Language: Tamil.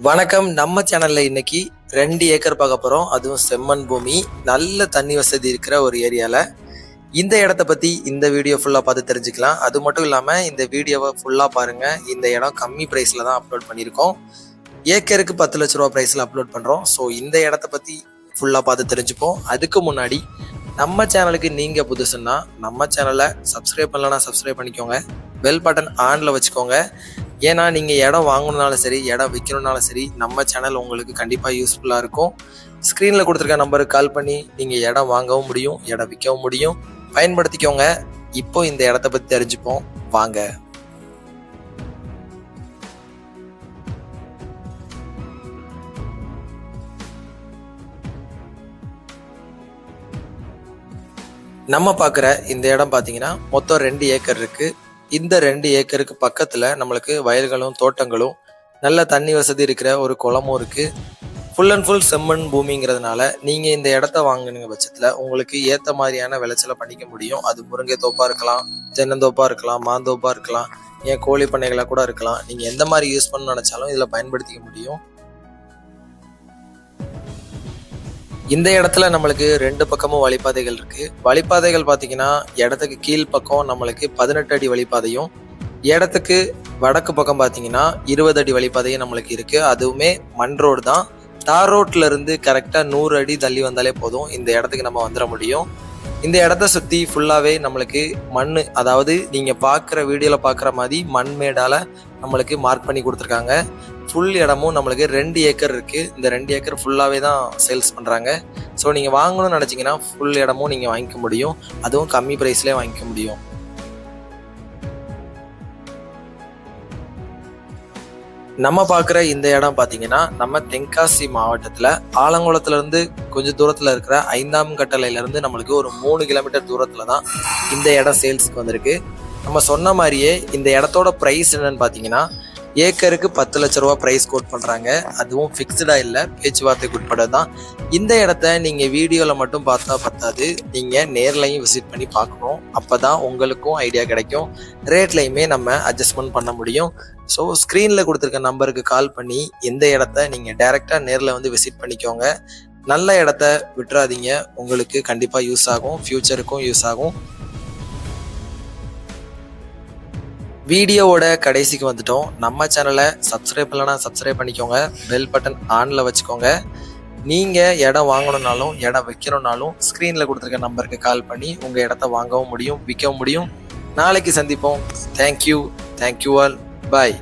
வணக்கம். நம்ம சேனல்ல இன்னைக்கு ரெண்டு ஏக்கர் பார்க்க போறோம். அதுவும் செம்மண் பூமி நல்ல தண்ணி வசதி இருக்கிற ஒரு ஏரியால. இந்த இடத்த பத்தி இந்த வீடியோ ஃபுல்லா பார்த்து தெரிஞ்சுக்கலாம். அது மட்டும் இல்லாம இந்த வீடியோவை ஃபுல்லா பாருங்க. இந்த இடம் கம்மி பிரைஸ்ல தான் அப்லோட் பண்ணியிருக்கோம். ஏக்கருக்கு பத்து லட்ச ரூபா பிரைஸ்ல அப்லோட் பண்றோம். ஸோ இந்த இடத்த பத்தி ஃபுல்லா பார்த்து தெரிஞ்சுப்போம். அதுக்கு முன்னாடி நம்ம சேனலுக்கு நீங்க புதுசுன்னா நம்ம சேனலை சப்ஸ்கிரைப் பண்ணலன்னா சப்ஸ்கிரைப் பண்ணிக்கோங்க. பெல் பட்டன் ஆன்ல வச்சுக்கோங்க. ஏன்னா நீங்கள் இடம் வாங்கணுனாலும் சரி இடம் விற்கணுனாலும் சரி நம்ம சேனல் உங்களுக்கு கண்டிப்பாக யூஸ்ஃபுல்லாக இருக்கும். ஸ்க்ரீனில் கொடுத்துருக்க நம்பருக்கு கால் பண்ணி நீங்கள் இடம் வாங்கவும் முடியும் இடம் விற்கவும் முடியும். பயன்படுத்திக்கோங்க. இப்போ இந்த இடத்த பற்றி தெரிஞ்சுப்போம். வாங்க. நம்ம பார்க்குற இந்த இடம் பார்த்தீங்கன்னா மொத்தம் ரெண்டு ஏக்கர் இருக்குது இந்த ரெண்டு ஏக்கருக்கு பக்கத்தில் நம்மளுக்கு வயல்களும் தோட்டங்களும் நல்ல தண்ணி வசதி இருக்கிற ஒரு குளமும் இருக்குது ஃபுல் அண்ட் ஃபுல் செம்மண் பூமிங்கிறதுனால நீங்கள் இந்த இடத்த வாங்கினுங்க பட்சத்தில் உங்களுக்கு ஏற்ற மாதிரியான விளைச்சலை பண்ணிக்க முடியும். அது முருங்கை தோப்பாக இருக்கலாம் தென்னந்தோப்பாக இருக்கலாம் மாந்தோப்பாக இருக்கலாம் ஏன் கோழி பண்ணைகளாக கூட இருக்கலாம். நீங்கள் எந்த மாதிரி யூஸ் பண்ண நினச்சாலும் இதில் பயன்படுத்திக்க முடியும். இந்த இடத்துல நம்மளுக்கு ரெண்டு பக்கமும் வழிபாதைகள் இருக்கு. வழிபாதைகள் பார்த்தீங்கன்னா இடத்துக்கு கீழ் பக்கம் நம்மளுக்கு பதினெட்டு அடி வழிபாதையும் இடத்துக்கு வடக்கு பக்கம் பார்த்தீங்கன்னா இருபது அடி வழிபாதையும் நம்மளுக்கு இருக்கு. அதுவுமே மண் ரோடு தான். தார் ரோட்ல இருந்து கரெக்டாக நூறு அடி தள்ளி வந்தாலே போதும். இந்த இடத்துக்கு நம்ம வந்துட முடியும். இந்த இடத்த சுற்றி ஃபுல்லாகவே நம்மளுக்கு மண் அதாவது நீங்கள் பார்க்குற வீடியோவில் பார்க்குற மாதிரி மண் மேடால் நம்மளுக்கு மார்க் பண்ணி கொடுத்துருக்காங்க. ஃபுல் இடமும் நம்மளுக்கு ரெண்டு ஏக்கர் இருக்குது இந்த ரெண்டு ஏக்கர் ஃபுல்லாகவே தான் சேல்ஸ் பண்ணுறாங்க ஸோ நீங்கள் வாங்கணும்னு நினச்சிங்கன்னா ஃபுல் இடமும் நீங்கள் வாங்கிக்க முடியும். அதுவும் கம்மி ப்ரைஸ்லேயே வாங்கிக்க முடியும். நம்ம பார்க்குற இந்த இடம் பார்த்தீங்கன்னா நம்ம தென்காசி மாவட்டத்தில் ஆலங்குளத்துலேருந்து கொஞ்சம் தூரத்தில் இருக்கிற ஐந்தாம் கட்டளையிலேருந்து நம்மளுக்கு ஒரு மூணு கிலோமீட்டர் தூரத்தில் தான் இந்த இடம் சேல்ஸுக்கு வந்திருக்கு. நம்ம சொன்ன மாதிரியே இந்த இடத்தோட ப்ரைஸ் என்னன்னு பார்த்தீங்கன்னா ஏக்கருக்கு பத்து லட்ச ரூபா ப்ரைஸ் கோட் பண்ணுறாங்க அதுவும் ஃபிக்ஸ்டாக இல்லை பேச்சுவார்த்தைக்கு உட்பட தான் இந்த இடத்த நீங்கள் வீடியோவில் மட்டும் பார்த்தா பத்தாது. நீங்கள் நேர்லையும் விசிட் பண்ணி பார்க்கணும். அப்போ தான் உங்களுக்கும் ஐடியா கிடைக்கும். ரேட்லையுமே நம்ம அட்ஜஸ்ட்மெண்ட் பண்ண முடியும். ஸோ ஸ்க்ரீனில் கொடுத்துருக்க நம்பருக்கு கால் பண்ணி இந்த இடத்த நீங்கள் டைரெக்டாக நேரில் வந்து விசிட் பண்ணிக்கோங்க. நல்ல இடத்த விட்டுறாதீங்க. உங்களுக்கு கண்டிப்பாக யூஸ் ஆகும். ஃப்யூச்சருக்கும் யூஸ் ஆகும். வீடியோவோட கடைசிக்கு வந்துட்டோம். நம்ம சேனலை சப்ஸ்கிரைப் இல்லைனா சப்ஸ்கிரைப் பண்ணிக்கோங்க. பெல் பட்டன் ஆனில் வச்சுக்கோங்க. நீங்கள் இடம் வாங்கணுன்னாலும் இடம் வைக்கணுன்னாலும் ஸ்க்ரீனில் கொடுத்துருக்க நம்பருக்கு கால் பண்ணி உங்கள் இடத்த வாங்கவும் முடியும் விற்கவும் முடியும். நாளைக்கு சந்திப்போம். தேங்க்யூ தேங்க்யூ ஆல் பாய்